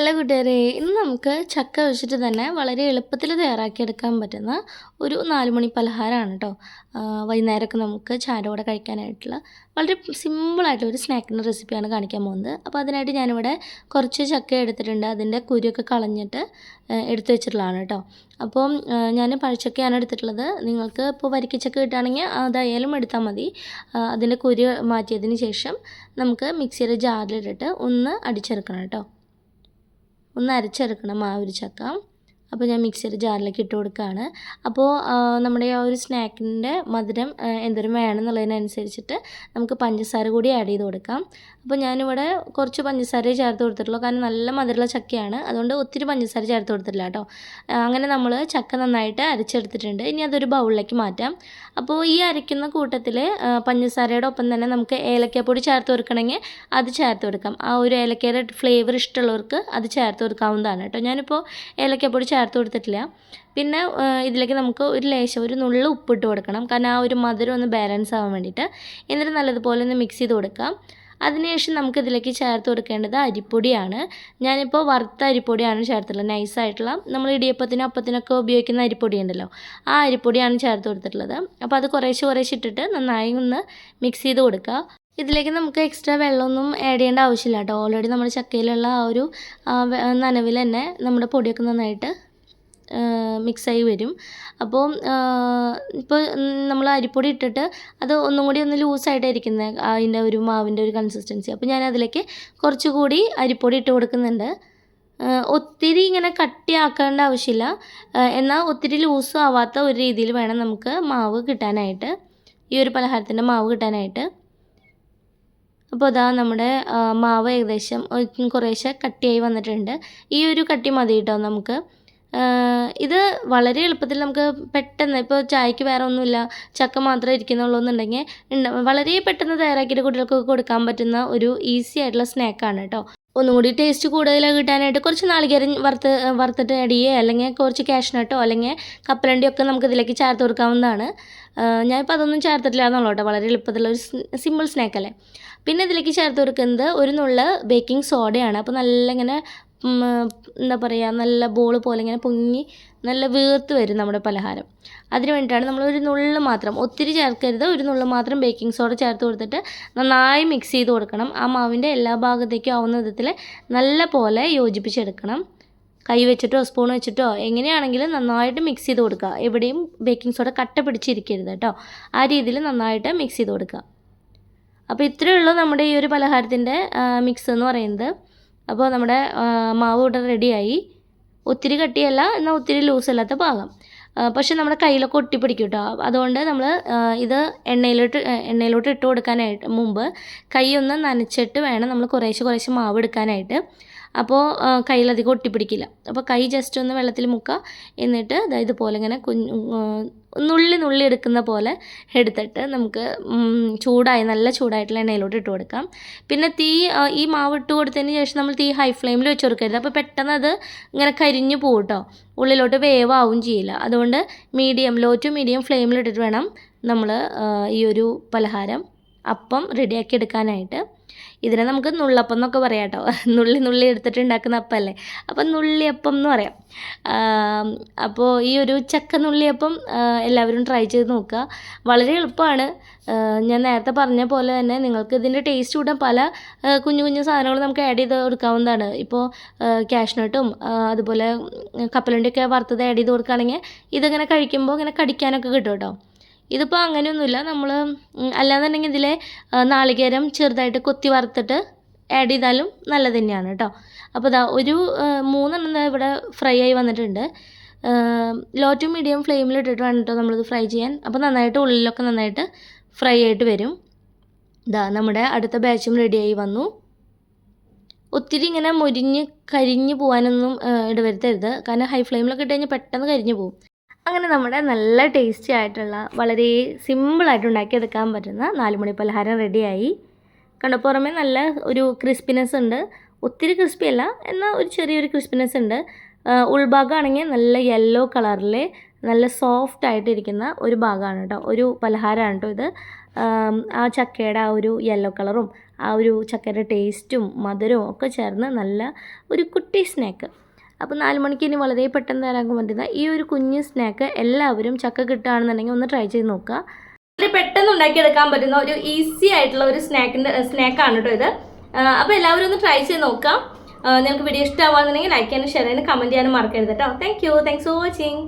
Hello കൂട്ടുകാരെ ഇന്ന് നമുക്ക് ചക്ക വെച്ചിട്ട് തന്നെ വളരെ എളുപ്പത്തിൽ തയ്യാറാക്കിയെടുക്കാൻ പറ്റുന്ന ഒരു നാലുമണി പലഹാരമാണ് കേട്ടോ വൈകുന്നേരമൊക്കെ നമുക്ക് ചാരോടെ കഴിക്കാനായിട്ടുള്ള വളരെ സിമ്പിളായിട്ടുള്ള ഒരു സ്നാക്കിന്റെ റെസിപ്പിയാണ് കാണിക്കാൻ പോകുന്നത്. അപ്പോൾ അതിനായിട്ട് ഞാനിവിടെ കുറച്ച് ചക്ക എടുത്തിട്ടുണ്ട്. അതിന്റെ കുരുവൊക്കെ കളഞ്ഞിട്ട് എടുത്തു വെച്ചിട്ടുള്ളതാണ് കേട്ടോ അപ്പോൾ ഞാൻ പഴച്ചക്കയാണ് എടുത്തിട്ടുള്ളത്. നിങ്ങൾക്ക് ഇപ്പോൾ വരിക്കച്ചക്ക കിട്ടുകയാണെങ്കിൽ അതായാലും എടുത്താൽ മതി. അതിന്റെ കുരു മാറ്റിയതിന് ശേഷം നമുക്ക് മിക്സിയുടെ ജാറിലിട്ടിട്ട് ഒന്ന് അടിച്ചെടുക്കണം കേട്ടോ ഒന്ന് അരച്ചെടുക്കണം ആ ഒരു ചക്ക. അപ്പോൾ ഞാൻ മിക്സർ ജാറിലേക്ക് ഇട്ട് കൊടുക്കുകയാണ്. അപ്പോൾ നമ്മുടെ ആ ഒരു സ്നാക്കിന്റെ മധുരം എന്തോരം വേണമെന്നുള്ളതിനനുസരിച്ചിട്ട് നമുക്ക് പഞ്ചസാര കൂടി ആഡ് ചെയ്ത് കൊടുക്കാം. അപ്പോൾ ഞാനിവിടെ കുറച്ച് പഞ്ചസാരയെ ചേർത്ത് കൊടുത്തിട്ടുള്ളൂ. കാരണം നല്ല മധുരമുള്ള ചക്കയാണ്. അതുകൊണ്ട് ഒത്തിരി പഞ്ചസാര ചേർത്ത് കൊടുത്തിട്ടില്ല കേട്ടോ. അങ്ങനെ നമ്മൾ ചക്ക നന്നായിട്ട് അരച്ചെടുത്തിട്ടുണ്ട്. ഇനി അതൊരു ബൗളിലേക്ക് മാറ്റാം. അപ്പോൾ ഈ അരയ്ക്കുന്ന കൂട്ടത്തിൽ പഞ്ചസാരയുടെ ഒപ്പം തന്നെ നമുക്ക് ഏലക്കപ്പൊടി ചേർത്ത് കൊടുക്കണമെങ്കിൽ അത് ചേർത്ത് കൊടുക്കാം. ആ ഒരു ഏലക്കയുടെ ഫ്ലേവർ ഇഷ്ടമുള്ളവർക്ക് അത് ചേർത്ത് കൊടുക്കാവുന്നതാണ് കേട്ടോ. ഞാനിപ്പോൾ ഏലക്കാപ്പൊടി കൊടുത്തിട്ടില്ല. പിന്നെ ഇതിലേക്ക് നമുക്ക് ഒരു ലേശം ഒരു നുള്ളു ഉപ്പിട്ട് കൊടുക്കണം. കാരണം ആ ഒരു മധുരം ഒന്ന് ബാലൻസ് ആവാൻ വേണ്ടിയിട്ട്. എന്നിട്ട് നല്ലതുപോലെ ഒന്ന് മിക്സ് ചെയ്ത് കൊടുക്കാം അതിനുശേഷം നമുക്ക് ഇതിലേക്ക് ചേർത്ത് കൊടുക്കേണ്ടത് അരിപ്പൊടിയാണ്. ഞാനിപ്പോൾ വറുത്ത അരിപ്പൊടിയാണ് ചേർത്തിട്ടുള്ളത്. നൈസായിട്ടുള്ള നമ്മൾ ഇടിയപ്പത്തിനും അപ്പത്തിനൊക്കെ ഉപയോഗിക്കുന്ന അരിപ്പൊടി ഉണ്ടല്ലോ. ആ അരിപ്പൊടിയാണ് ചേർത്ത് കൊടുത്തിട്ടുള്ളത്. അപ്പോൾ അത് കുറേശ്ശെ കുറേശ്ശെ ഇട്ടിട്ട് നന്നായി ഒന്ന് മിക്സ് ചെയ്ത് കൊടുക്കുക. ഇതിലേക്ക് നമുക്ക് എക്സ്ട്രാ വെള്ളമൊന്നും ആഡ് ചെയ്യേണ്ട ആവശ്യമില്ല കേട്ടോ. ഓൾറെഡി നമ്മുടെ ചക്കയിലുള്ള ആ ഒരു നനവിൽ തന്നെ നമ്മുടെ പൊടിയൊക്കെ നന്നായിട്ട് മിക്സായി വരും. അപ്പോൾ ഇപ്പോൾ നമ്മൾ അരിപ്പൊടി ഇട്ടിട്ട് അത് ഒന്നും കൂടി ഒന്ന് ലൂസായിട്ടായിരിക്കുന്നത് അതിന്റെ ഒരു മാവിന്റെ ഒരു കൺസിസ്റ്റൻസി അപ്പോൾ ഞാൻ അതിലേക്ക് കുറച്ചുകൂടി അരിപ്പൊടി ഇട്ട് കൊടുക്കുന്നുണ്ട്. ഒത്തിരി ഇങ്ങനെ കട്ടിയാക്കേണ്ട ആവശ്യമില്ല. എന്നാൽ ഒത്തിരി ലൂസും ആവാത്ത ഒരു രീതിയിൽ വേണം നമുക്ക് മാവ് കിട്ടാനായിട്ട്. ഈ ഒരു പലഹാരത്തിന്റെ മാവ് കിട്ടാനായിട്ട്. അപ്പോൾ അതാ നമ്മുടെ മാവ് ഏകദേശം കുറേശ്ശെ കട്ടിയായി വന്നിട്ടുണ്ട്. ഈ ഒരു കട്ടി മതി കേട്ടോ നമുക്ക്. ഇത് വളരെ എളുപ്പത്തിൽ നമുക്ക് പെട്ടെന്ന് ഇപ്പോൾ ചായക്ക് വേറെ ഒന്നുമില്ല ചക്ക മാത്രമേ ഇരിക്കുന്നുള്ളൂ എന്നുണ്ടെങ്കിൽ വളരെ പെട്ടെന്ന് തയ്യാറാക്കിയിട്ട് കുട്ടികൾക്ക് കൊടുക്കാൻ പറ്റുന്ന ഒരു ഈസി ആയിട്ടുള്ള സ്നാക്കാണ് കേട്ടോ ഒന്നും കൂടി ടേസ്റ്റ് കൂടുതൽ കിട്ടാനായിട്ട് കുറച്ച് നാളികേരം വറുത്ത് വറുത്തിട്ട് അടിയേ അല്ലെങ്കിൽ കുറച്ച് കാഷ്നട്ടോ അല്ലെങ്കിൽ കപ്പലണ്ടിയൊക്കെ നമുക്ക് ഇതിലേക്ക് ചേർത്ത് കൊടുക്കാവുന്നതാണ്. ഞാനിപ്പോൾ അതൊന്നും ചേർത്തിട്ടില്ല എന്നുള്ളൂ കേട്ടോ വളരെ എളുപ്പത്തിലുള്ള ഒരു സിമ്പിൾ സ്നാക്കല്ലേ പിന്നെ ഇതിലേക്ക് ചേർത്ത് കൊടുക്കുന്നത് ഒരു നുള്ള ബേക്കിംഗ് സോഡയാണ് അപ്പോൾ നല്ല ഇങ്ങനെ എന്താ പറയുക നല്ല ബോൾ പോലെ ഇങ്ങനെ പൊങ്ങി നല്ല വീർത്ത് വരും നമ്മുടെ പലഹാരം. അതിന് വേണ്ടിയിട്ടാണ് നമ്മൾ ഒരു നുള്ള് മാത്രം ഒത്തിരി ചേർക്കരുത് ഒരു നുള്ള് മാത്രം ബേക്കിംഗ് സോഡ ചേർത്ത് കൊടുത്തിട്ട് നന്നായി മിക്സ് ചെയ്ത് കൊടുക്കണം. ആ മാവിന്റെ എല്ലാ ഭാഗത്തേക്കും ആവുന്ന വിധത്തിൽ നല്ല പോലെ യോജിപ്പിച്ചെടുക്കണം. കൈ വെച്ചിട്ടോ സ്പൂൺ വെച്ചിട്ടോ എങ്ങനെയാണെങ്കിലും നന്നായിട്ട് മിക്സ് ചെയ്ത് കൊടുക്കുക. എവിടെയും ബേക്കിംഗ് സോഡ കട്ട പിടിച്ചിരിക്കരുത് കേട്ടോ. ആ രീതിയിൽ നന്നായിട്ട് മിക്സ് ചെയ്ത് കൊടുക്കുക. അപ്പോൾ ഇത്രയേ ഉള്ളൂ നമ്മുടെ ഈ ഒരു പലഹാരത്തിന്റെ മിക്സ് എന്ന് പറയുന്നത്. അപ്പോൾ നമ്മുടെ മാവ് ഇവിടെ റെഡിയായി. ഒത്തിരി കട്ടിയല്ല എന്നാൽ ഒത്തിരി ലൂസ് അല്ലാത്ത പാകം പക്ഷെ നമ്മുടെ കയ്യിലൊക്കെ ഒട്ടിപ്പിടിക്കും കേട്ടോ. അതുകൊണ്ട് നമ്മൾ ഇത് എണ്ണയിലോട്ട് എണ്ണയിലോട്ട് ഇട്ട് കൊടുക്കാനായിട്ട് മുമ്പ് കൈ ഒന്ന് നനച്ചിട്ട് വേണം നമ്മൾ കുറേശ്ശെ കുറേശ്ശെ മാവ് എടുക്കാനായിട്ട്. അപ്പോൾ കയ്യിലധികം ഒട്ടിപ്പിടിക്കില്ല. അപ്പോൾ കൈ ജസ്റ്റ് ഒന്ന് വെള്ളത്തിൽ മുക്കുക. എന്നിട്ട് ഇതുപോലെ ഇങ്ങനെ കുഞ്ഞു നുള്ളി നുള്ളി എടുക്കുന്ന പോലെ എടുത്തിട്ട് നമുക്ക് ചൂടായി നല്ല ചൂടായിട്ടുള്ള എണ്ണയിലോട്ട് ഇട്ട് കൊടുക്കാം. പിന്നെ തീ ഈ മാവ് ഇട്ട് കൊടുത്തതിന് ശേഷം നമ്മൾ തീ ഹൈ ഫ്ലെയിമിൽ വെച്ച് കൊടുക്കരുത്. അപ്പോൾ പെട്ടെന്ന് അത് ഇങ്ങനെ കരിഞ്ഞു പോകും ഉള്ളിലോട്ട് വേവാവും ചെയ്യില്ല. അതുകൊണ്ട് മീഡിയം ലോ ടു മീഡിയം ഫ്ലെയിമിലിട്ടിട്ട് വേണം നമ്മൾ ഈ ഒരു പലഹാരം അപ്പം റെഡിയാക്കി എടുക്കാനായിട്ട്. ഇതിനെ നമുക്ക് നുള്ളപ്പം എന്നൊക്കെ പറയാം കേട്ടോ. നുള്ളി നുള്ളി എടുത്തിട്ട് ഉണ്ടാക്കുന്ന അപ്പമല്ലേ അപ്പം നുള്ളിയപ്പം എന്ന് പറയാം. അപ്പോൾ ഈ ഒരു ചക്ക നുള്ളിയപ്പം എല്ലാവരും ട്രൈ ചെയ്ത് നോക്കുക. വളരെ എളുപ്പമാണ്. ഞാൻ നേരത്തെ പറഞ്ഞ പോലെ തന്നെ നിങ്ങൾക്ക് ഇതിന്റെ ടേസ്റ്റ് കൂട്ടാൻ പല കുഞ്ഞു കുഞ്ഞു സാധനങ്ങൾ നമുക്ക് ആഡ് ചെയ്ത് കൊടുക്കാവുന്നതാണ്. ഇപ്പോൾ ക്യാഷ്നട്ടും അതുപോലെ കപ്പലണ്ടിയൊക്കെ വറുത്തത് ആഡ് ചെയ്ത് കൊടുക്കുകയാണെങ്കിൽ ഇതിങ്ങനെ കഴിക്കുമ്പോൾ ഇങ്ങനെ കടിക്കാനൊക്കെ കിട്ടും കേട്ടോ. ഇതിപ്പോൾ അങ്ങനെയൊന്നുമില്ല. നമ്മൾ അല്ലാന്നുണ്ടെങ്കിൽ ഇതിലെ നാളികേരം ചെറുതായിട്ട് കൊത്തി വറുത്തിട്ട് ആഡ് ചെയ്താലും നല്ലത് തന്നെയാണ് കേട്ടോ. അപ്പോൾ ഇതാ ഒരു മൂന്നെണ്ണം ഇവിടെ ഫ്രൈ ആയി വന്നിട്ടുണ്ട്. ലോ ടു മീഡിയം ഫ്ലെയിമിൽ ഇട്ടിട്ട് വേണം നമ്മളിത് ഫ്രൈ ചെയ്യാൻ. അപ്പോൾ നന്നായിട്ട് ഉള്ളിലൊക്കെ നന്നായിട്ട് ഫ്രൈ ആയിട്ട് വരും. ഇതാ നമ്മുടെ അടുത്ത ബാച്ചും റെഡിയായി വന്നു. ഒത്തിരി ഇങ്ങനെ മുരിഞ്ഞ് കരിഞ്ഞ് പോകാനൊന്നും ഇടവരുത്തരുത്. കാരണം ഹൈ ഫ്ലെയിമിലൊക്കെ ഇട്ട് കഴിഞ്ഞാൽ പെട്ടെന്ന് കരിഞ്ഞു പോകും അങ്ങനെ നമ്മുടെ നല്ല ടേസ്റ്റി ആയിട്ടുള്ള വളരെ സിമ്പിളായിട്ട് ഉണ്ടാക്കിയെടുക്കാൻ പറ്റുന്ന നാലുമണി പലഹാരം റെഡിയായി കണ്ടോ പുറമേ നല്ല ഒരു ക്രിസ്പിനെസ് ഉണ്ട്. ഒത്തിരി ക്രിസ്പി അല്ല എന്നാൽ ഒരു ചെറിയൊരു ക്രിസ്പിനെസ് ഉണ്ട്. ഉൾഭാഗമാണെങ്കിൽ നല്ല യെല്ലോ കളറിൽ നല്ല സോഫ്റ്റ് ആയിട്ടിരിക്കുന്ന ഒരു ഭാഗമാണ് കേട്ടോ. ഒരു പലഹാരമാണ് കേട്ടോ ഇത്. ആ ചക്കയുടെ ആ ഒരു യെല്ലോ കളറും ആ ഒരു ചക്കയുടെ ടേസ്റ്റും മധുരവും ഒക്കെ ചേർന്ന് നല്ല ഒരു കുട്ടി സ്നാക്ക് അപ്പോൾ നാല് മണിക്ക് ഇനി വളരെ പെട്ടെന്ന് തരാൻ പറ്റുന്ന ഈ ഒരു കുഞ്ഞ് സ്നാക്ക് എല്ലാവരും ചക്ക കിട്ടുകയാണെന്നുണ്ടെങ്കിൽ ഒന്ന് ട്രൈ ചെയ്ത് നോക്കുക. വളരെ പെട്ടെന്ന് ഉണ്ടാക്കിയെടുക്കാൻ പറ്റുന്ന ഒരു ഈസി ആയിട്ടുള്ള ഒരു സ്നാക്കിന്റെ സ്നാക്കാണ് കേട്ടോ ഇത്. അപ്പോൾ എല്ലാവരും ഒന്ന് ട്രൈ ചെയ്ത് നോക്കാം നിങ്ങൾക്ക് വീഡിയോ ഇഷ്ടമാവുകയാണെന്നുണ്ടെങ്കിൽ ലൈക്ക് ചെയ്യാനും ഷെയർ ചെയ്യാനും കമന്റ് ചെയ്യാനും മറക്കരുത് കേട്ടോ. Thank you thanks for watching